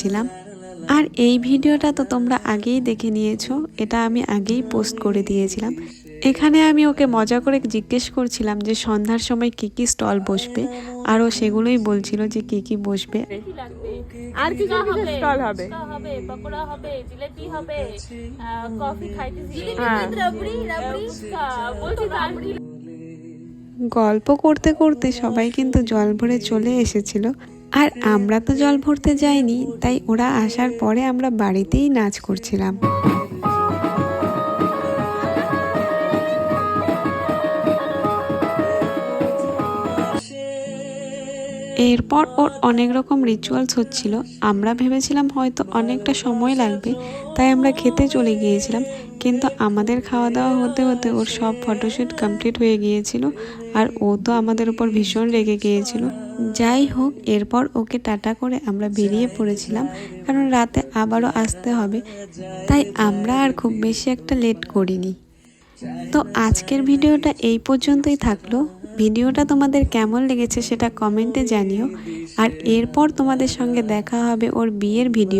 ছিলাম আর এই ভিডিওটা তো তোমরা আগেই দেখে নিয়েছো এটা আমি আগেই পোস্ট করে দিয়েছিলাম। এখানে আমি ওকে মজা করে জিজ্ঞেস করছিলাম যে সন্ধ্যার সময় কি কি স্টল বসবে আর ও সেগুলোই বলছিল যে কি কি বসবে। আর কি কি স্টল হবে? হবে পকোড়া হবে জিলেপি হবে কফি খাইতেছি। হ্যাঁ। রাবড়ি রাবড়ি গল্প করতে করতে সবাই কিন্তু জল ভরে চলে এসেছিল। আর আমরা তো জল ভরতে যাইনি, তাই ওরা আসার পরে আমরা বাড়িতেই নাচ করছিলাম। এরপর ওর অনেক রকম রিচুয়ালস হচ্ছিল। আমরা ভেবেছিলাম হয়তো অনেকটা সময় লাগবে, তাই আমরা খেতে চলে গিয়েছিলাম, কিন্তু আমাদের খাওয়া দাওয়া হতে হতে ওর সব ফটোশ্যুট কমপ্লিট হয়ে গিয়েছিল, আর ও তো আমাদের উপর ভীষণ রেগে গিয়েছিল। যাই হোক, এরপর ওকে টাটা করে আমরা বেরিয়ে পড়েছিলাম, কারণ রাতে আবারও আসতে হবে। তাই আমরা আর খুব বেশি একটা লেট করিনি। তো আজকের ভিডিওটা এই পর্যন্তই থাকল। ভিডিওটা তোমাদের কেমন লেগেছে সেটা কমেন্টে জানিও। আর এরপর তোমাদের সঙ্গে দেখা হবে ওর বিয়ের ভিডিও